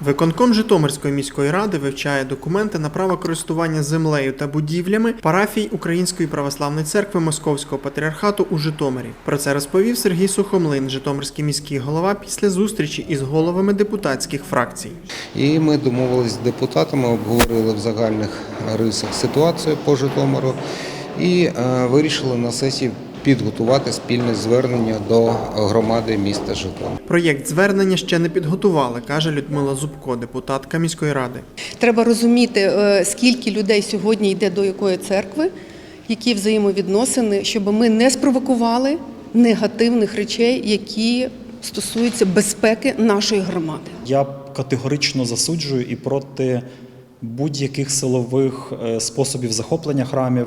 Виконком Житомирської міської ради вивчає документи на право користування землею та будівлями парафій Української православної церкви Московського патріархату у Житомирі. Про це розповів Сергій Сухомлин, Житомирський міський голова, після зустрічі із головами депутатських фракцій. І ми домовились з депутатами, обговорили в загальних рисах ситуацію по Житомиру і е, вирішили на сесії підготувати спільне звернення до громади міста Житомир. Проєкт звернення ще не підготували, каже Людмила Зубко, депутатка міської ради. Треба розуміти, е, скільки людей сьогодні йде до якої церкви, які взаємовідносини, щоб ми не спровокували негативних речей, які стосуються безпеки нашої громади. Я категорично засуджую і проти будь-яких силових е, способів захоплення храмів.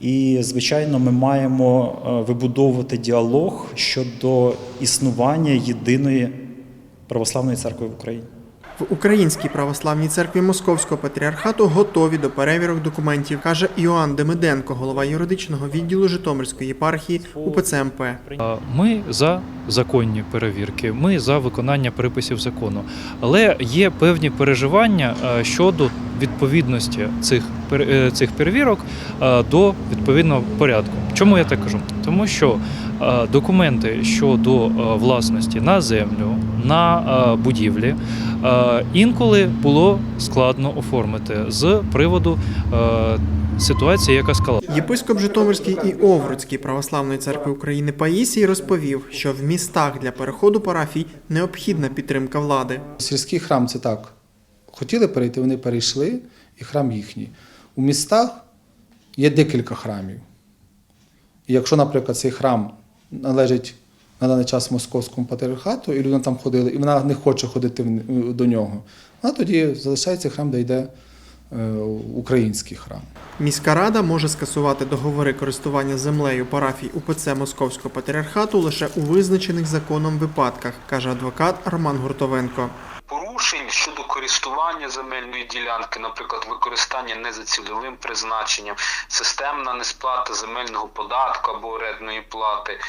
І, звичайно, ми маємо е, вибудовувати діалог щодо існування єдиної православної церкви в Україні. В Українській православній церкві Московського патріархату готові до перевірок документів, каже Іоанн Демиденко, голова юридичного відділу Житомирської єпархії УПЦ МП. Ми за законні перевірки, ми за виконання приписів закону. Але є певні переживання е, щодо відповідності цих е, цих перевірок е, до відповідного порядку. Чому я так кажу? Тому що документи щодо власності на землю, на будівлі інколи було складно оформити з приводу ситуації, яка склалася. Єпископ Житомирський і Овруцький православної церкви України Паїсій розповів, що в містах для переходу парафій необхідна підтримка влади. Сільський храм це так. Хотіли перейти, вони перейшли, і храм їхній. У містах є декілька храмів. І якщо, наприклад, цей храм належить на даний час московському патріархату, і людина там ходила, і вона не хоче ходити до нього, вона тоді залишається храм, де йде е, український храм. Міська рада може скасувати договори користування землею парафій УПЦ Московського патріархату лише у визначених законом випадках, каже адвокат Роман Гуртовенко. порушень щодо користування земельної ділянки, наприклад, використання не за цільовим призначенням, системна несплата земельного податку або орендної плати.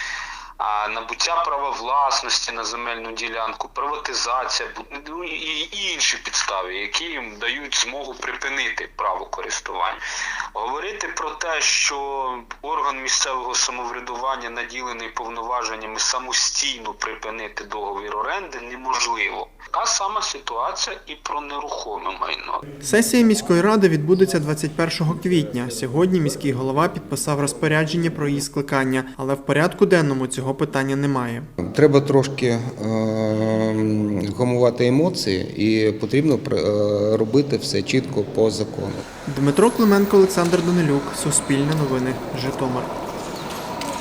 Набуття права власності на земельну ділянку, приватизація ну, і інші підстави, які їм дають змогу припинити право користування. Говорити про те, що орган місцевого самоврядування наділений повноваженнями самостійно припинити договір оренди неможливо. Така сама ситуація і про нерухоме майно. Сесія міської ради відбудеться 21 квітня. Сьогодні міський голова підписав розпорядження про її скликання, але в порядку денному цього питання немає. Треба трошки е, гамувати емоції, і потрібно е, робити все чітко по закону. Дмитро Клименко, Олександр Данилюк, Суспільне новини, Житомир.